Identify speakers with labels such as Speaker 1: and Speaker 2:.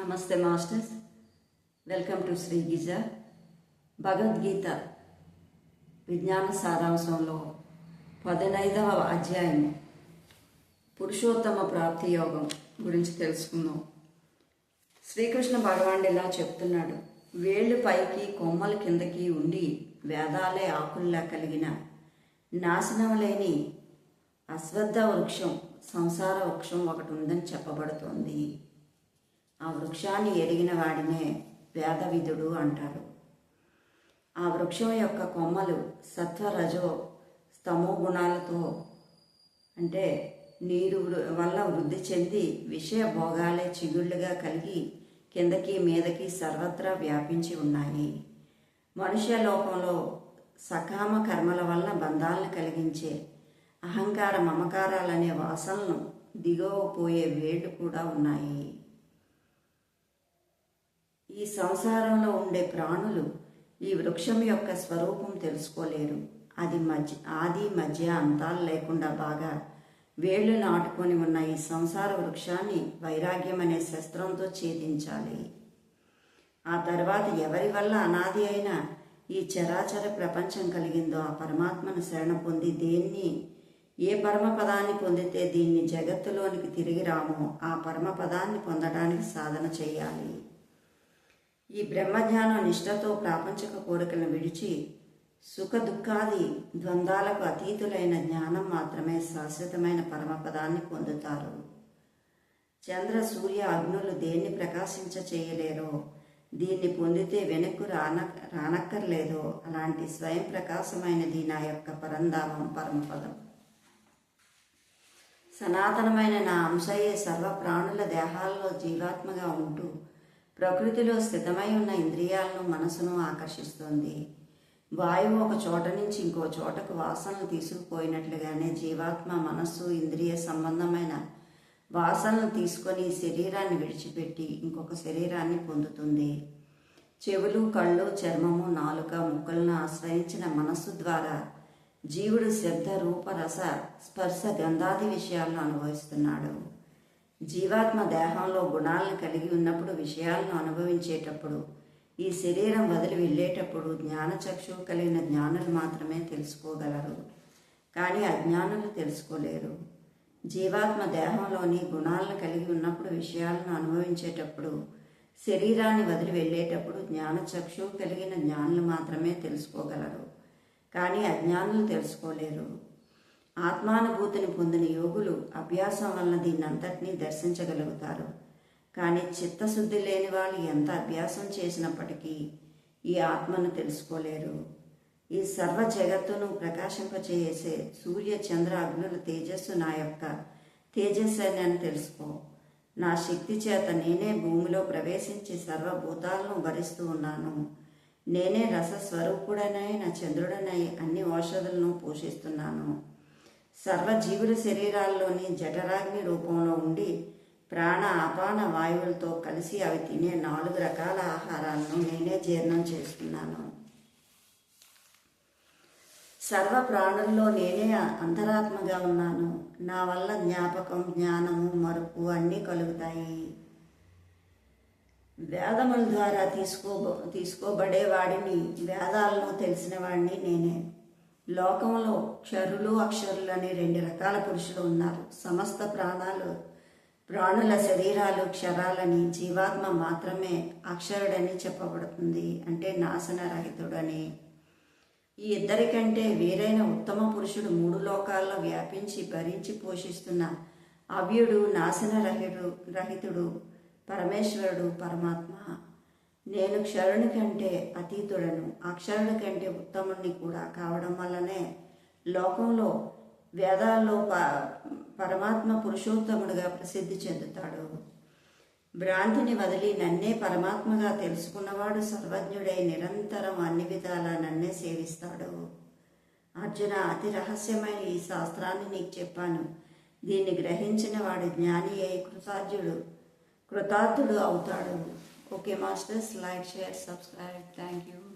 Speaker 1: నమస్తే masters. Welcome to Shri గిజ. భగవద్గీత విజ్ఞాన సారాంశంలో పదినైదవ అధ్యాయం. పురుషోత్తమ ప్రాప్తి యోగం గురించి తెలుసుకుందాం. శ్రీకృష్ణ భగవానుడు ఇలా చెప్తున్నాడు. వేళ్ళు పైకి కొమ్మల కిందకి ఉండి వేదాలే ఆకుల్లా కలిగిన నాశనం లేని అశ్వద్ధ వృక్షం సంసార వృక్షం ఒకటి ఉందని చెప్పబడుతోంది. ఆ వృక్షాన్ని ఎరిగిన వాడినే వేదవిధుడు అంటారు. ఆ వృక్షం యొక్క కొమ్మలు సత్వరజో స్తమో గుణాలతో అంటే నీరు వృ- వల్ల వృద్ధి చెంది విషయ భోగాలే చిగుళ్ళుగా కలిగి కిందకి మీదకి సర్వత్రా వ్యాపించి ఉన్నాయి. మనుష్య లోకంలో సకామ కర్మల వల్ల బంధాలను కలిగించే అహంకార మమకారాలనే వాసనలు దిగవపోయే వేళ్ళు కూడా ఉన్నాయి. ఈ సంసారంలో ఉండే ప్రాణులు ఈ వృక్షం యొక్క స్వరూపం తెలుసుకోలేరు. అది మధ్య ఆది మధ్య అంతాలు లేకుండా బాగా వేళ్ళు నాటుకొని ఉన్న ఈ సంసార వృక్షాన్ని వైరాగ్యం అనే శస్త్రంతో ఛేదించాలి. ఆ తర్వాత ఎవరి వల్ల అనాది అయిన ఈ చరాచర ప్రపంచం కలిగిందో ఆ పరమాత్మను శరణ పొంది దేన్ని ఏ పరమపదాన్ని పొందితే దీన్ని జగత్తులోనికి తిరిగి రామో ఆ పరమపదాన్ని పొందడానికి సాధన చేయాలి. ఈ బ్రహ్మజ్ఞానం నిష్ఠతో ప్రాపంచక కోరికలను విడిచి సుఖ దుఃఖాది ద్వంద్వాలకు అతీతులైన జ్ఞానం మాత్రమే శాశ్వతమైన పరమపదాన్ని పొందుతారు. చంద్ర సూర్య అగ్నులు దేన్ని ప్రకాశించ చేయలేరో దీన్ని పొందితే వెనక్కు రాన రానక్కర్లేదో అలాంటి స్వయం ప్రకాశమైనది నా యొక్క పరంధామం పరమపదం. సనాతనమైన నా అంశయే సర్వ ప్రాణుల దేహాల్లో జీవాత్మగా ఉంటూ ప్రకృతిలో స్థితమై ఉన్న ఇంద్రియాలను మనసును ఆకర్షిస్తుంది. వాయువు ఒక చోట నుంచి ఇంకో చోటకు వాసనలు తీసుకుపోయినట్లుగానే జీవాత్మ మనస్సు ఇంద్రియ సంబంధమైన వాసనలు తీసుకొని శరీరాన్ని విడిచిపెట్టి ఇంకొక శరీరాన్ని పొందుతుంది. చెవులు కళ్ళు చర్మము నాలుక ముక్కలను ఆశ్రయించిన మనస్సు ద్వారా జీవుడు శబ్ద రూపరస స్పర్శ గంధాది విషయాలను అనుభవిస్తున్నాడు. జీవాత్మ దేహంలో గుణాలను కలిగి ఉన్నప్పుడు విషయాలను అనుభవించేటప్పుడు ఈ శరీరం వదిలి వెళ్ళేటప్పుడు జ్ఞానచక్షు కలిగిన జ్ఞానులు మాత్రమే తెలుసుకోగలరు. కానీ అజ్ఞానులు తెలుసుకోలేరు. జీవాత్మ దేహంలోని గుణాలను కలిగి ఉన్నప్పుడు విషయాలను అనుభవించేటప్పుడు శరీరాన్ని వదిలి వెళ్ళేటప్పుడు జ్ఞానచక్షు కలిగిన జ్ఞానులు మాత్రమే తెలుసుకోగలరు. కానీ అజ్ఞానులు తెలుసుకోలేరు. ఆత్మానుభూతిని పొందిన యోగులు అభ్యాసం వలన దీన్నంతటినీ దర్శించగలుగుతారు. కానీ చిత్తశుద్ధి లేని వాళ్ళు ఎంత అభ్యాసం చేసినప్పటికీ ఈ ఆత్మను తెలుసుకోలేరు. ఈ సర్వ జగత్తును ప్రకాశింపచేసే సూర్య చంద్ర అగ్నుల తేజస్సు నా యొక్క తేజస్సు అని తెలుసుకో. నా శక్తి చేత నేనే భూమిలో ప్రవేశించి సర్వభూతాలను భరిస్తూ ఉన్నాను. నేనే రసస్వరూపుడనై నా చంద్రుడనై అన్ని ఔషధులను పోషిస్తున్నాను. సర్వజీవుల శరీరాల్లోని జఠరాగ్ని రూపంలో ఉండి ప్రాణ అపాన వాయువులతో కలిసి అవి తినే నాలుగు రకాల ఆహారాలను నేనే జీర్ణం చేస్తున్నాను. సర్వ ప్రాణుల్లో నేనే అంతరాత్మగా ఉన్నాను. నా వల్ల జ్ఞాపకం జ్ఞానము మరుపు అన్నీ కలుగుతాయి. వేదముల ద్వారా తీసుకో తీసుకోబడే వాడిని వేదాలను తెలిసిన వాడిని నేనే. లోకంలో క్షరులు అక్షరులు అనే రెండు రకాల పురుషులు ఉన్నారు. సమస్త ప్రాణాలు ప్రాణుల శరీరాలు క్షరాలని జీవాత్మ మాత్రమే అక్షరుడని చెప్పబడుతుంది. అంటే నాశనరహితుడని. ఈ ఇద్దరికంటే వేరైన ఉత్తమ పురుషుడు మూడు లోకాల్లో వ్యాపించి భరించి పోషిస్తున్న అవ్యుడు నాశనరహితుడు రహితుడు పరమేశ్వరుడు పరమాత్మ. నేను క్షరుని కంటే అతీతుడను. అక్షరుని కంటే ఉత్తముణ్ణి కూడా కావడం వల్లనే లోకంలో వేదాల్లో ప పరమాత్మ పురుషోత్తముడిగా ప్రసిద్ధి చెందుతాడు. భ్రాంతిని వదిలి నన్నే పరమాత్మగా తెలుసుకున్నవాడు సర్వజ్ఞుడై నిరంతరం అన్ని విధాలా నన్నే సేవిస్తాడు. అర్జున అతి రహస్యమైన ఈ శాస్త్రాన్ని నీకు చెప్పాను. దీన్ని గ్రహించిన వాడు జ్ఞాని అయి కృతార్థుడు కృతార్థుడు అవుతాడు. Okay, masters, like, share, subscribe. Thank you.